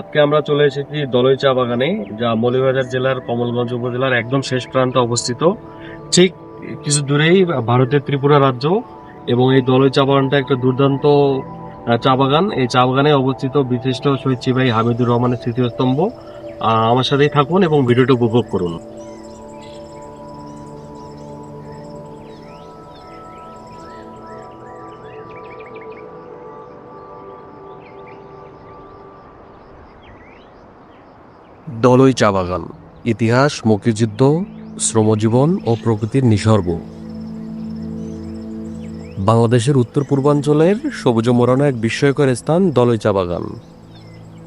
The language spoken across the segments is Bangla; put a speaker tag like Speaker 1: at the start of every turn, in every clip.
Speaker 1: আজকে আমরা চলে এসেছি দলই চা বাগানে, যা মৌলভীবাজার জেলার কমলগঞ্জ উপজেলার একদম শেষ প্রান্তে অবস্থিত। ঠিক কিছু দূরেই ভারতের ত্রিপুরা রাজ্য এবং এই দলই চা বাগানটা একটা দুর্দান্ত চা বাগান। এই চা বাগানে অবস্থিত বিশিষ্ট শহীদ চিবাই হামিদুর রহমানের স্মৃতিস্তম্ভ। আমার সাথেই থাকুন এবং ভিডিওটা উপভোগ করুন। দলই চা বাগান ইতিহাস, মুক্তিযুদ্ধ, শ্রমজীবন ও প্রকৃতির নিসর্গ। বাংলাদেশের উত্তর পূর্বাঞ্চলের সবুজ মোড়ানো এক বিস্ময়কর স্থান দলই চা বাগান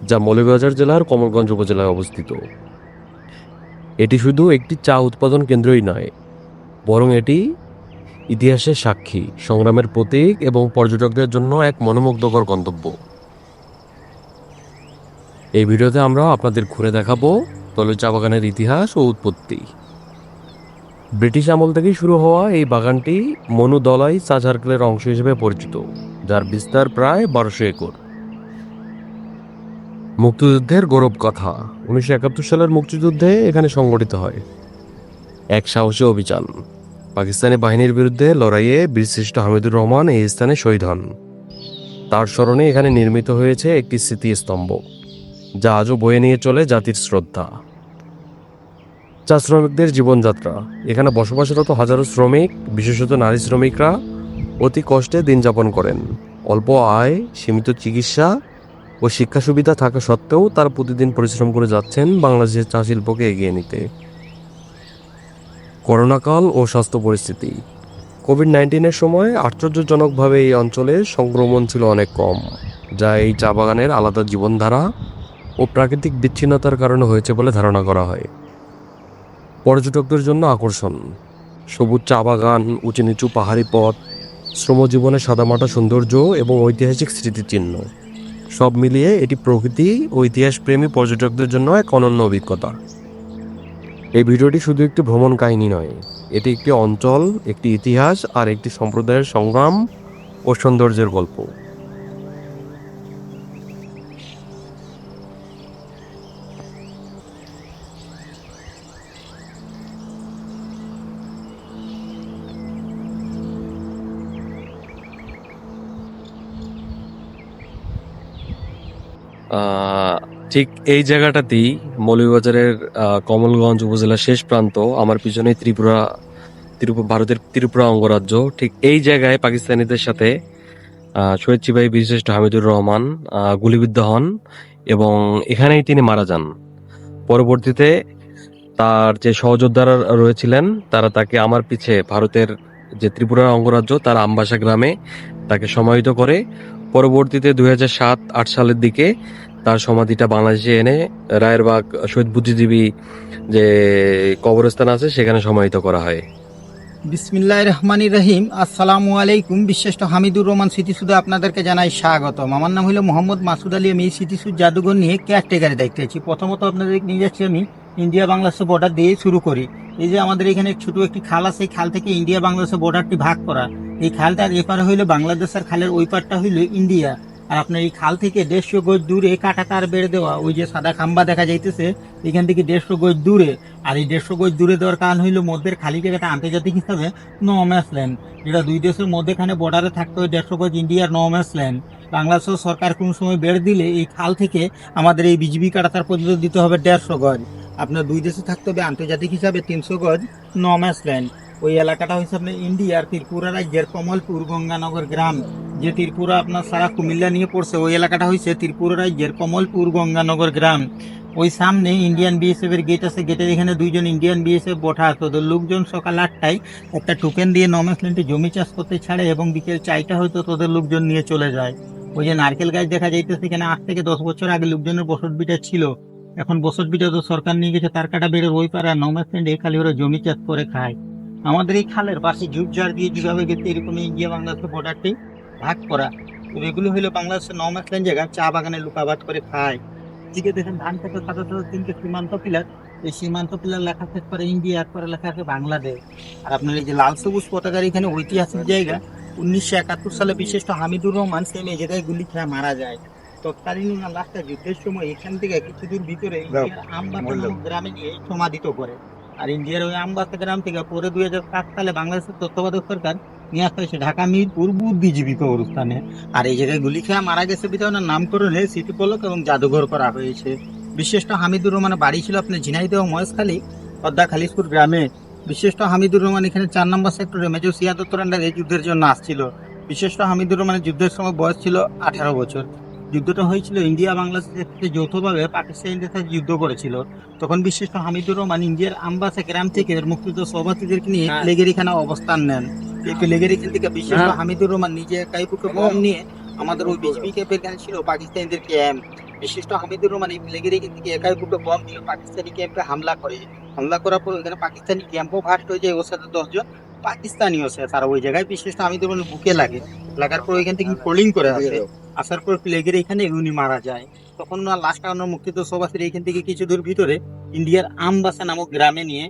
Speaker 1: যা মৌলভীবাজার জেলার কমলগঞ্জ উপজেলায় অবস্থিত। এটি শুধু একটি চা উৎপাদন কেন্দ্রই নয়, বরং এটি ইতিহাসের সাক্ষী, সংগ্রামের প্রতীক এবং পর্যটকদের জন্য এক মনোমুগ্ধকর গন্তব্য। এই ভিডিওতে আমরা আপনাদের ঘুরে দেখাবো তলে চা বাগানের ইতিহাস ও উৎপত্তি। ব্রিটিশ আমল থেকেই শুরু হওয়া এই বাগানটি মনু দলাই চা সার্কেলের অংশ হিসেবে পরিচিত, যার বিস্তার প্রায় বারোশো একর। মুক্তিযুদ্ধের গৌরব কথা। উনিশশো একাত্তর সালের মুক্তিযুদ্ধে এখানে সংগঠিত হয়। এক সাহসী অভিযান। পাকিস্তানি বাহিনীর বিরুদ্ধে লড়াইয়ে বীরশ্রেষ্ঠ হামিদুর রহমান এই স্থানে শহীদ হন। তার স্মরণে এখানে নির্মিত হয়েছে একটি স্মৃতিস্তম্ভ। যা আজও বয়ে নিয়ে চলে জাতির শ্রদ্ধা। চা শ্রমিকদের জীবনযাত্রা। এখানে বসবাসরত হাজারো শ্রমিক, বিশেষত নারী শ্রমিকরা অতি কষ্টে দিন যাপন করেন। অল্প আয়, সীমিত চিকিৎসা ও শিক্ষা সুবিধা থাকা সত্ত্বেও তারা প্রতিদিন পরিশ্রম করে যাচ্ছেন বাংলাদেশের চা শিল্পকে এগিয়ে নিতে। করোনাকাল ও স্বাস্থ্য পরিস্থিতি। কোভিড নাইন্টিনের সময় আশ্চর্যজনকভাবে এই অঞ্চলে সংক্রমণ ছিল অনেক কম, যা এই চা বাগানের আলাদা জীবনধারা ও প্রাকৃতিক বিচ্ছিন্নতার কারণে হয়েছে বলে ধারণা করা হয়। পর্যটকদের জন্য আকর্ষণ। সবুজ চা বাগান, উঁচু নিচু পাহাড়ি পথ শ্রমজীবনের সাদামাটা সৌন্দর্য এবং ঐতিহাসিক স্মৃতিচিহ্ন। সব মিলিয়ে এটি প্রকৃতি ও ইতিহাস প্রেমী পর্যটকদের জন্য এক অনন্য অভিজ্ঞতা। এই ভিডিওটি শুধু একটি ভ্রমণ কাহিনী নয়, এটি একটি অঞ্চল, একটি ইতিহাস আর একটি সম্প্রদায়ের সংগ্রাম ও সৌন্দর্যের গল্প। ঠিক এই জায়গাটাতেই মৌলভীবাজারের কমলগঞ্জ উপজেলার শেষ প্রান্ত, আমার পিছনে ত্রিপুরা ত্রিপুরা ভারতের ত্রিপুরা অঙ্গরাজ্য। ঠিক এই জায়গায় পাকিস্তানিদের সাথে শহীদ চিবাই বীরশ্রেষ্ঠ হামিদুর রহমান গুলিবিদ্ধ হন এবং এখানেই তিনি মারা যান। পরবর্তীতে তার যে সহযোদ্ধারা রয়েছিলেন, তারা তাকে আমার পিছে ভারতের যে ত্রিপুরার অঙ্গরাজ্য, তার আমবাসা গ্রামে তাকে সমাহিত করে পরবর্তীতে দুই সাত, আট সালের দিকে তার সমাধিটা বাংলাদেশে এনে রায়েরবাগ শহীদ বুদ্ধিজীবী যে কবরস্থান আছে, সেখানে সমাহিত করা হয়।
Speaker 2: বিসমিল্লাহ রহমানির রহিম। আসসালামু আলাইকুম। বিশিষ্ট হামিদুর রহমান স্মৃতিসুদে আপনাদেরকে জানাই স্বাগতম। আমার নাম হলো মোহাম্মদ মাসুদ আলী। আমি এই স্মৃতিসুদ জাদুঘর নিয়ে কেয়ারটেকারে দেখতে আছি। প্রথমত আপনাদের নিয়ে যাচ্ছি আমি ইন্ডিয়া বাংলাদেশের বর্ডার দিয়ে শুরু করি। এই যে আমাদের এখানে ছোট একটি খাল আছে খাল থেকে ইন্ডিয়া বাংলাদেশের বর্ডারটি ভাগ করা। এই খালটার এপার হইল বাংলাদেশ আর খালের ওই পারটা হইল ইন্ডিয়া। আর আপনার এই খাল থেকে দেড়শো গজ দূরে কাটা তার বেড়ে দেওয়া, ওই যে সাদা খাম্বা দেখা যাইতেছে, এখান থেকে দেড়শো গজ দূরে। আর এই দেড়শো গজ দূরে দেওয়ার কারণ হইল মধ্যের খালি জায়গাটা আন্তর্জাতিক হিসাবে নো ম্যাচ ল্যান্ড যেটা দুই দেশের মধ্যেখানে বর্ডারে থাকতে ওই দেড়শো গজ ইন্ডিয়ার নো ম্যাচ ল্যান্ড বাংলাদেশ সরকার কোন সময় বেড়ে দিলে এই খাল থেকে আমাদের এই বিজিবি কাটাতার পর্যন্ত দিতে হবে দেড়শো গজ। আপনার দুই দেশে থাকতে হবে আন্তর্জাতিক হিসাবে তিনশো গজ নো ম্যাচ ল্যান্ড ওই এলাকাটা হচ্ছে আপনার ইন্ডিয়ার ত্রিপুরা রাজ্যের কমলপুর গঙ্গানগর গ্রাম, যে ত্রিপুরা আপনার সারা কুমিল্লা নিয়ে পড়ছে, ওই এলাকাটা হয়েছে ত্রিপুরা রাজ্যের কমলপুর গঙ্গানগর গ্রাম। ওই সামনে ইন্ডিয়ান বিএসএফ এর গেট আছে গেটের এখানে দুইজন ইন্ডিয়ান বিএসএফ বঠা আছে। ওদের লোকজন সকাল আটটায় একটা টোকেন দিয়ে নমেসল্যান্ডে জমি চাষ করতে ছাড়ে এবং বিকেল চারটা হয়তো তোদের লোকজন নিয়ে চলে যায়। ওই যে নারকেল গাছ দেখা যাইতেছে এখানে আট থেকে দশ বছর আগে লোকজনের বসত বিটা ছিল। এখন বসত বিটা তো সরকার নিয়ে গেছে, তার কাটা বেড়ে ওই পাড়া নমেসল্যান্ডে খালি ওরা জমি চাষ করে খায়। আমাদের এই খালের পাশে ঝুপঝাড় দিয়ে যেভাবে গেছে এরকম ইন্ডিয়া বাংলাদেশের বর্ডারটি ভাগ করা। তো এগুলো হলো বাংলাদেশের নমেসল্যান্ড জায়গা চা বাগানে লুকাবাদ করে খায়। দিকে দেখেন ধান খেতে সাথে সাথে তিনটে সীমান্ত পিলার এই সীমান্ত পিলার লেখা শেষ করে ইন্ডিয়া পরে লেখা আছে বাংলাদেশ। আর আপনার এই যে লাল সবুজ পতাকার এখানে ঐতিহাসিক জায়গা উনিশশো একাত্তর সালে বিশিষ্ট হামিদুর রহমান সেই এই জায়গায় গুলি খেয়ে মারা যায়। তৎকালীন লাস্টটা যুদ্ধের সময় এখান থেকে কিছু দূর ভিতরে নামক গ্রামে নিয়ে সমাধিত করে। আর ইন্ডিয়ার ওই আমবাসা গ্রাম থেকে পরে দুই হাজার সাত সালে বাংলাদেশের তত্ত্বাবধায়ক সরকার নিয়ে আসতে হয়েছে ঢাকা মিরপুর বুদ্ধিজীবী কবরস্থানে। আর এই জায়গায় গুলি খেয়ে মারা গেছে বিধায় ওনার নামকরণে স্মৃতিপলক এবং জাদুঘর করা হয়েছে। বিশিষ্ট হামিদুর রহমানের বাড়ি ছিল আপনার ঝিনাইদহ মহেশখালী, পদ্মা খালিশপুর গ্রামে। বিশিষ্ট হামিদুর রহমান এখানে চার নম্বর সেক্টরে মেজর সিয়াদত্তর এই যুদ্ধের জন্য আসছিল। বিশিষ্ট হামিদুর রহমানের যুদ্ধের সময় বয়স ছিল আঠারো বছর। যুদ্ধটা হয়েছিল ইন্ডিয়া বাংলাদেশের সাথে যৌথভাবে পাকিস্তানিদের সাথে যুদ্ধ করেছিল। তখন বিশিষ্ট হামিদুর রহমান ইন্ডিয়ার আমবাসা গ্রাম থেকে মুক্তিযুদ্ধ সভাপতিদেরকে নিয়ে লেগের এখানে অবস্থান নেন। এই লেগের এখান থেকে বিশিষ্ট হামিদুর রহমান নিজে একাই বুকে বম নিয়ে আমাদের ওই বিজবি ক্যাম্পের এখানে ছিল পাকিস্তানিদের ক্যাম্প। বিশিষ্ট হামিদুর রহমান এই লেগের এখান থেকে একাই বুকে বম দিয়ে পাকিস্তানি ক্যাম্পে হামলা করে। হামলা করার পর ওখানে পাকিস্তানি ক্যাম্পও ভাস্ট হয়ে যায় ওর সাথে দশজন পাকিস্তানিও সে তারা ওই জায়গায় বিশিষ্ট হামিদুর রহমান বুকে লাগে। লাগার পর ওইখান থেকে পোলিং করে আসে। আসার পর প্লেগের এখানে উনি মারা যায়। তখন না লাস্ট আমরা মুক্তিযুদ্ধ সভাসের এখান থেকে কিছু দূর ভিতরে ইন্ডিয়ার আমবাসা নামক গ্রামে নিয়ে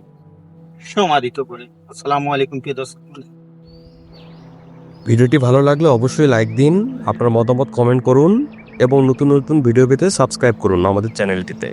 Speaker 2: সমাধিত করে। আসসালামু আলাইকুম প্রিয় দর্শক
Speaker 1: ভিডিওটি ভালো লাগলে অবশ্যই লাইক দিন আপনার মতামত কমেন্ট করুন এবং নতুন নতুন ভিডিও পেতে সাবস্ক্রাইব করুন আমাদের চ্যানেলটিতে